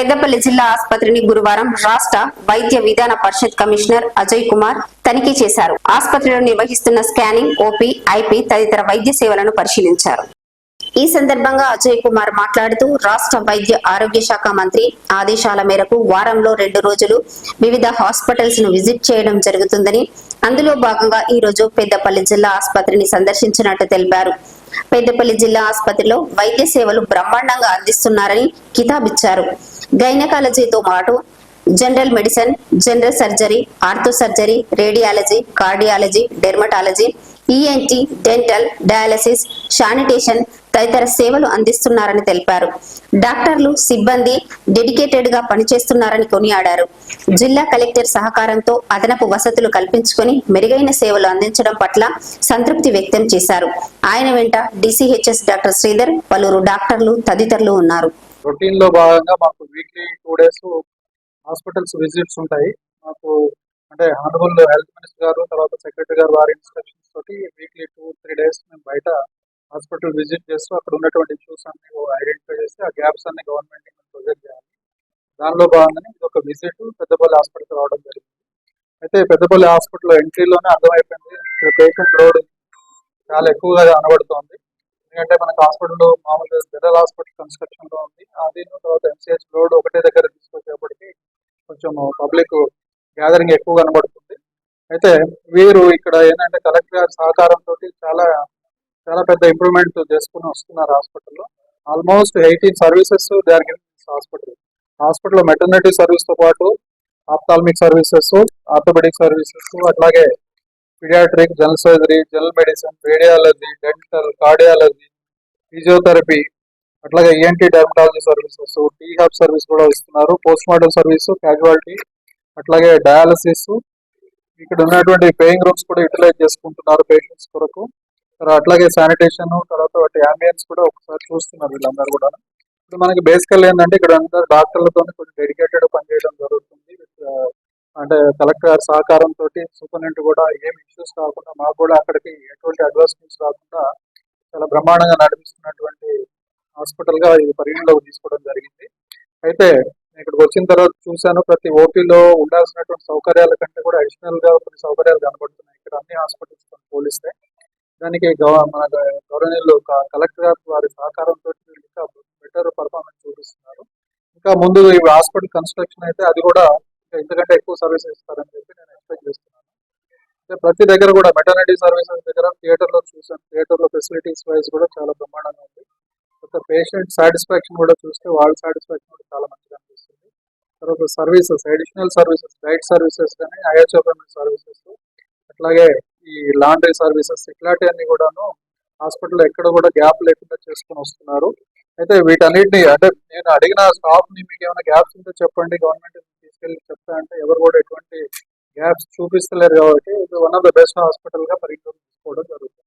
పెద్దపల్లి జిల్లా ఆసుపత్రిని గురువారం రాష్ట్ర వైద్య విధాన పరిషత్ కమిషనర్ అజయ్ కుమార్ తనిఖీ చేశారు. ఆసుపత్రిలో నిర్వహిస్తున్న స్కానింగ్ ఓపీ ఐపీ తదితర వైద్య సేవలను పరిశీలించారు. ఈ సందర్భంగా అజయ్ కుమార్ మాట్లాడుతూ రాష్ట్ర వైద్య ఆరోగ్య శాఖ మంత్రి ఆదేశాల మేరకు వారంలో రెండు రోజులు వివిధ హాస్పిటల్స్ను విజిట్ చేయడం జరుగుతుందని అందులో భాగంగా ఈ రోజు పెద్దపల్లి జిల్లా ఆసుపత్రిని సందర్శించినట్టు తెలిపారు. పెద్దపల్లి జిల్లా ఆసుపత్రిలో వైద్య సేవలు బ్రహ్మాండంగా అందిస్తున్నారని కితాబిచ్చారు. గైనకాలజీతో పాటు general medicine general surgery ortho surgery radiology cardiology dermatology ENT dental dialysis sanitation తదితర సేవలు అందిస్తున్నారని తెలిపారు. డాక్టర్లు సిబ్బంది డెడికేటెడ్గా పనిచేస్తున్నారని కొనియాడారు. జిల్లా కలెక్టర్ సహకారంతో అదనపు వసతులు కల్పించుకొని మెరుగైన సేవలు అందించడం పట్ల సంతృప్తి వ్యక్తం చేశారు. ఆయన వెంట డిసిహెచ్ఎస్ డాక్టర్ శ్రీధర్ పలువురు డాక్టర్లు తదితరులు ఉన్నారు. రొటీన్లో భాగంగా మాకు weekly two days hospitals visits ఉంటాయి. మాకు అంటే హానబుల్ హెల్త్ మినిస్టర్ గారు తర్వాత సెక్రటరీ గారు వారి ఇన్స్ట్రక్షన్స్ తోటి వీక్లీ టూ త్రీ డేస్ మేము బయట హాస్పిటల్ విజిట్ చేస్తూ అక్కడ ఉన్నటువంటి ఇష్యూస్ అన్ని ఐడెంటిఫై చేసి ఆ గ్యాప్స్ అన్ని గవర్నమెంట్ ప్రొజెక్ట్ చేయాలి. దానిలో భాగంగానే ఇది ఒక విజిట్ పెద్దపల్లి హాస్పిటల్ రావడం జరిగింది. అయితే పెద్దపల్లి హాస్పిటల్ ఎంట్రీలోనే అర్థమైపోయింది. పేషెంట్ లోడ్ చాలా ఎక్కువగా కనబడుతోంది. ఎందుకంటే మనకు హాస్పిటల్ మామూలుగా జనరల్ హాస్పిటల్ కన్స్ట్రక్షన్లో ఉంది. అది తర్వాత ఎంసీహెచ్ రోడ్ ఒకటే దగ్గర తీసుకొచ్చేప్పటికి కొంచెం పబ్లిక్ గ్యాదరింగ్ ఎక్కువ కనబడుతుంది. అయితే వీరు ఇక్కడ ఏంటంటే కలెక్టర్ గారి సహకారంతో చాలా చాలా పెద్ద ఇంప్రూవ్మెంట్ చేసుకుని వస్తున్నారు హాస్పిటల్లో. Almost eighteen services they are hospital. హాస్పిటల్లో మెటర్నిటీ సర్వీస్తో పాటు ఆప్థాల్మిక్ సర్వీసెస్ ఆర్థోపెడిక్ సర్వీసెస్ అట్లాగే paediatric general surgery general medicine radiology dental cardiology physiotherapy అట్లాగే ENT dermatology services T hub service కూడా ఇస్తున్నారు. పోస్ట్ మార్టం సర్వీస్ క్యాజువాలిటీ అట్లాగే డయాలసిస్ ఇక్కడ ఉన్నటువంటి పేయింగ్ రూమ్స్ కూడా యూటిలైజ్ చేసుకుంటున్నారు పేషెంట్స్ కొరకు. అట్లాగే శానిటేషన్ తర్వాత వాటి అంబియన్స్ కూడా ఒకసారి చూస్తున్నారు వీళ్ళందరూ కూడా ఇప్పుడు మనకి బేసికల్ ఏంటంటే ఇక్కడ అందరు డాక్టర్లతో కొంచెం డెడికేటెడ్ పనిచేయడం జరుగుతుంది. విత్ అంటే కలెక్టర్ గారి సహకారంతో సూపరింటెండెంట్ కూడా ఏం ఇష్యూస్ కాకుండా మాకు కూడా అక్కడికి ఎటువంటి అడ్వర్స్మెంట్స్ రాకుండా చాలా బ్రహ్మాండంగా నడిపిస్తున్నటువంటి హాస్పిటల్గా ఇది పరిగణలోకి తీసుకోవడం జరిగింది. అయితే నేను ఇక్కడికి వచ్చిన తర్వాత చూశాను ప్రతి ఓటీలో ఉండాల్సినటువంటి సౌకర్యాల కంటే కూడా అడిషనల్గా కొన్ని సౌకర్యాలు కనబడుతున్నాయి. ఇక్కడ అన్ని హాస్పిటల్స్ పోలిస్తే దానికి గవ- మన గ- గౌరవనీయులు కలెక్టర్ గారు వారి సహకారంతో ఇంకా బెటర్ పర్ఫార్మెన్స్ చూపిస్తున్నారు. ఇంకా ముందు ఈ హాస్పిటల్ కన్స్ట్రక్షన్ అయితే అది కూడా ఇంతకంటే ఎక్కువ సర్వీసెస్ ఇస్తారని చెప్పి నేను ఎక్స్పెక్ట్ చేస్తున్నాను. ప్రతి దగ్గర కూడా మెటర్నిటీ సర్వీసెస్ దగ్గర థియేటర్లో చూసాను థియేటర్లో ఫెసిలిటీస్ వైజ్ కూడా చాలా బ్రహ్మాండంగా ఉంది. ఒక పేషెంట్ సాటిస్ఫాక్షన్ కూడా చూస్తే వాళ్ళ సాటిస్ఫాక్షన్ కూడా చాలా మంచిగా అనిపిస్తుంది. తర్వాత services additional services diet services కానీ ఐహెచ్ఎఫ్ఎంఎల్ సర్వీసెస్ అట్లాగే ఈ లాండ్రీ సర్వీసెస్ ఇట్లాంటివన్నీ కూడాను హాస్పిటల్ ఎక్కడ కూడా గ్యాప్ లేకుండా చేసుకుని వస్తున్నారు. అయితే వీటన్నిటిని అంటే నేను అడిగిన స్టాఫ్ని మీకు ఏమైనా గ్యాప్స్ ఉంటే చెప్పండి గవర్నమెంట్ తీసుకెళ్ళి చెప్తా అంటే ఎవరు కూడా ఎటువంటి గ్యాప్స్ చూపిస్తలేరు కాబట్టి ఇది వన్ ఆఫ్ ద బెస్ట్ హాస్పిటల్గా గా పరిగణించుకోవడం జరుగుతుంది.